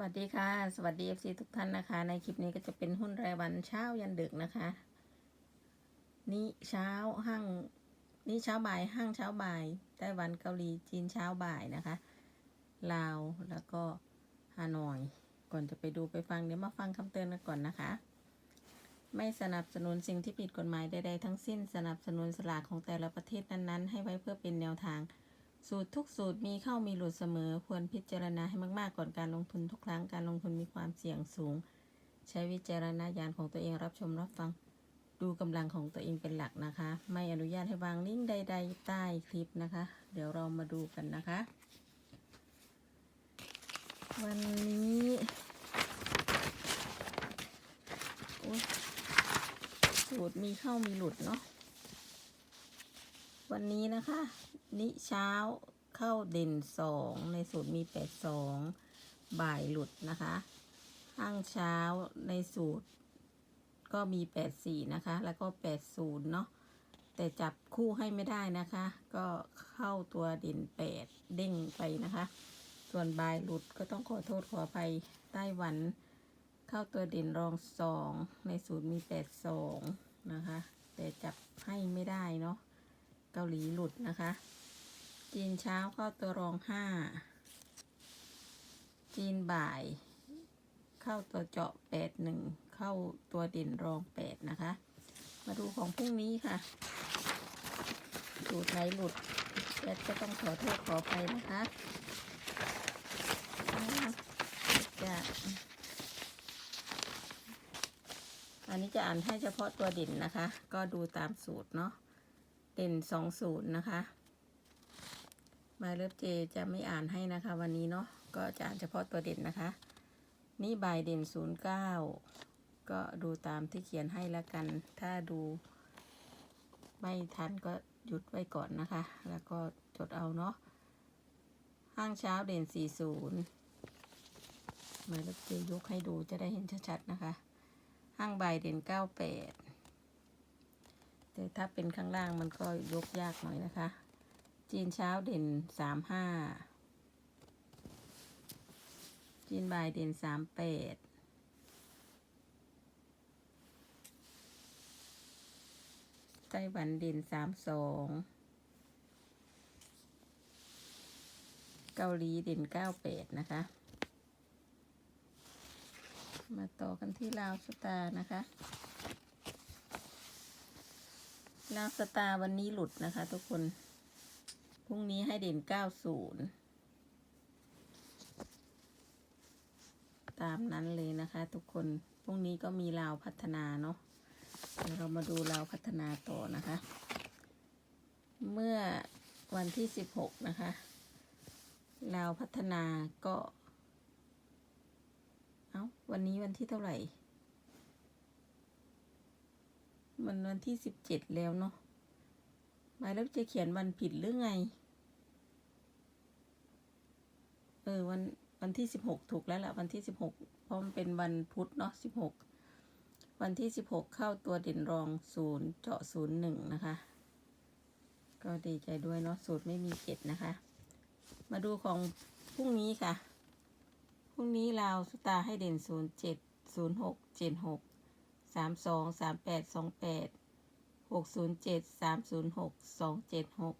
วัสดีค่ะ สวัสดี FC ทุกท่านนะคะ ในคลิปนี้ก็จะเป็นหุ้นรายวันเช้ายันดึกนะคะ นี่เช้าห้าง นี่เช้าบ่ายห้างเช้าบ่ายไต้หวันเกาหลีจีนเช้าบ่ายนะคะลาวแล้วก็ฮานอย ก่อนจะไปดูไปฟังเดี๋ยวมาฟังคำเตือนกันก่อนนะคะ ไม่สนับสนุนสิ่งที่ผิดกฎหมายใดๆทั้งสิ้นสนับสนุนสลากของแต่ละประเทศนั้นๆ ให้ไว้เพื่อเป็นแนวทาง สูตรทุกสูตรมีเข้ามีหลุดเสมอ ควรพิจารณาให้มาก ๆ ก่อนการลงทุนทุกครั้งการลงทุนมีความเสี่ยงสูง ใช้วิจารณญาณของตัวเองรับชมรับฟัง ดูกำลังของตัวเองเป็นหลักนะคะ ไม่อนุญาตให้วางลิงก์ใด ๆ ใต้คลิปนะคะ เดี๋ยวเรามาดูกันนะคะ วันนี้สูตรมีเข้ามีหลุดเนาะ วันนี้นะคะ นิเช้าเข้าเด่นสองในสูตรมีแปดสองบ่ายหลุดนะคะห้างเช้าในสูตร ก็มีแปดสี่นะคะ แล้วก็แปดศูนย์เนาะแต่จับคู่ให้ไม่ได้นะคะ ก็เข้าตัวเด่นแปดเด้งไปนะคะ ส่วนบ่ายหลุดก็ต้องขอโทษขออภัยไต้หวัน เข้าตัวเด่นรองสองในสูตรมีแปดสองนะคะ แต่จับให้ไม่ได้เนาะ เกาหลีหลุดนะคะ จีนเช้าเข้าตัวรองห้า จีนบ่าย เข้าตัวเจาะแปดหนึ่งเข้าตัวเด่นรองแปดนะคะ มาดูของพรุ่งนี้ค่ะสูตรไหนหลุดแอดก็ต้องขอโทษขอไปนะคะจะอันนี้จะอ่านให้เฉพาะตัวด่นนะคะ ก็ดูตามสูตรเนาะ เด่นสองศูนย์นะคะ มาเลิฟเจจะไม่อ่านให้นะคะ วันนี้เนาะ ก็จะอ่านเฉพาะตัวเด่นนะคะ นี่บายเด่นศูนย์เก้าก็ดูตามที่เขียนให้แล้วกัน ถ้าดูไม่ทันก็หยุดไว้ก่อนนะคะ แล้วก็จดเอาเนาะ ห้างเช้าเด่นสี่ศูนย์มาเลิฟเจยกให้ดูจะได้เห็นชัดๆนะคะ ห้างบายเด่นเก้าแปด แต่ถ้าเป็นข้างล่างมันก็ยกยากหน่อยนะคะ จีนเช้าเด่นสามห้าจีนบ่ายเด่นสามแปดไต้หวันเด่นสามสองเกาหลีเด่นเก้าแปดนะคะ มาต่อกันที่ลาวสตาร์นะคะ ลาวสตาวันนี้หลุดนะคะ ทุกคน พรุ่งนี้ให้เด่น90ตามนั้นเลยนะคะ ทุกคน พรุ่งนี้ก็มีลาวพัฒนาเนาะ เดี๋ยวเรามาดูลาวพัฒนาต่อนะคะ เมื่อวันที่16นะคะลาวพัฒนาก็ เอา้า วันนี้วันที่เท่าไหร่ มันวันที่สิบเจ็ดแล้วเนาะหมายแล้วจะเขียนวันผิดหรือไง เออวันวันที่สิบหกถูกแล้วละวันที่สิบหกเพราะมันเป็นวันพุธเนาะสิบหกวันที่สิบหกเข้าตัวเด่นรองศูนย์เจาะศูนย์หนึ่งนะคะ ก็ดีใจด้วยเนาะสูตรไม่มีเจ็ดนะคะ มาดูของพรุ่งนี้ค่ะ พรุ่งนี้เราวสตาร์ให้เด่นศูนย์เจ็ดศูนย์หกเจ็ดหก สามสองสามแปดสองแปดหกศูนย์เจ็ดสามศูนย์หกสองเจ็ดหก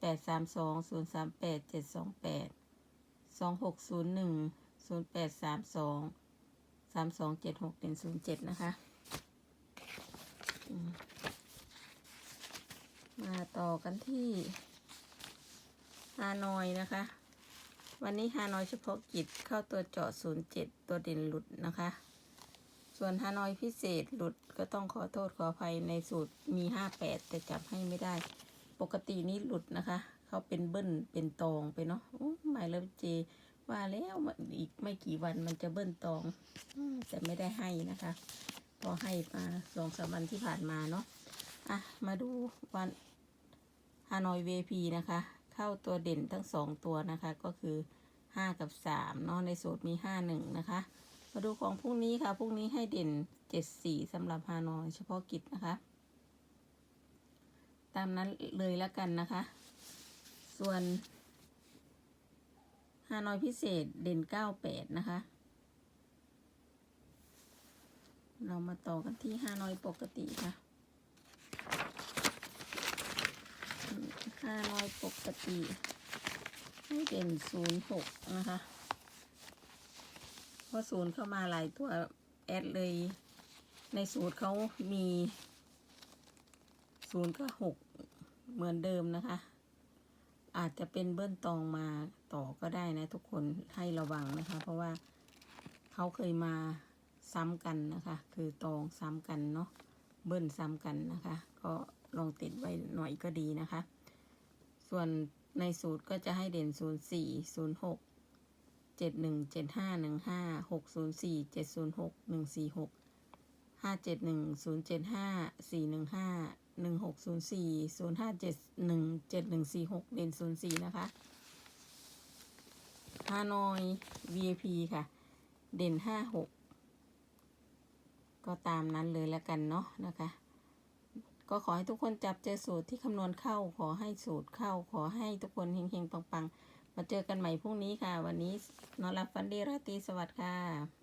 แปดสามสองศูนย์สามแปดเจ็ดสองแปดสองหกศูนย์หนึ่งศูนย์แปดสามสองสามสองเจ็ดหกเป็นศูนย์เจ็ดนะคะมมาต่อกันที่ฮานอยนะคะ วันนี้ฮานอยเฉพาะกิจเข้าตัวเจาะศูนย์เจ็ดตัวเด่นหลุดนะคะ ส่วนฮานอยพิเศษหลุดก็ต้องขอโทษขออภัยในสูตรมีห้าแปดแต่จับให้ไม่ได้ ปกตินี้หลุดนะคะ เขาเป็นเบิ้ลเป็นตองไปเนาะหมายเลขเจ ว่าแล้วอีกไม่กี่วันมันจะเบิ้ลตองแต่ไม่ได้ให้นะคะ พอให้มาสองสามวันที่ผ่านมาเนาะอะมาดูวันฮานอยเวพีนะคะ เข้าตัวเด่นทั้งสองตัวนะคะ ก็คือห้ากับสามเนาะในสูตรมีห้าหนึ่งนะคะ มาดูของพรุ่งนี้ค่ะ พรุ่งนี้ให้เด่นเจ็ดสี่สำหรับฮานอยเฉพาะกิจนะคะ ตามนั้นเลยแล้วกันนะคะ ส่วนฮานอยพิเศษเด่นเก้าแปดนะคะ เรามาต่อกันที่ฮานอยปกติค่ะฮานอยปกติ ให้เด่นศูนย์หกนะคะ พราะศูนย์เข้ามาหลายตัวแอดเลย ในสูตรเขามีศูนย์กับหกเหมือนเดิมนะคะ อาจจะเป็นเบิ้ลตองมาต่อก็ได้นะทุกคนให้ระวังนะคะ เพราะว่าเขาเคยมาซ้ำกันนะคะ คือตองซ้ำกันเนาะเบิ้ลซ้ำกันนะคะ ก็ลองติดไว้หน่อยก็ดีนะคะ ส่วนในสูตรก็จะให้เด่นศูนย์สี่ศูนย์หก เจ็ดหนึ่งเจ็ดห้าหนึ่งห้าหกศูนย์สี่เจ็ดศูนย์หกหนึ่งสี่หกห้าเจ็ดหนึ่งศูนย์เจ็ดห้าสี่หนึ่งห้าหนึ่งหกศูนย์สี่ศูนย์ห้าเจ็ดหนึ่งเจ็ดหนึ่งสี่หกเด่นศูนย์สี่นะคะฮานอย VIP ค่ะ เด่นห้าหกก็ตามนั้นเลยแล้วกันเนาะนะคะ ก็ขอให้ทุกคนจับเจอสูตรที่คำนวณเข้า ขอให้สูตรเข้า ขอให้ทุกคนเฮงๆปังๆ มาเจอกันใหม่พรุ่งนี้ค่ะ วันนี้นอนหลับฝันดีราตรีสวัสดิ์ค่ะ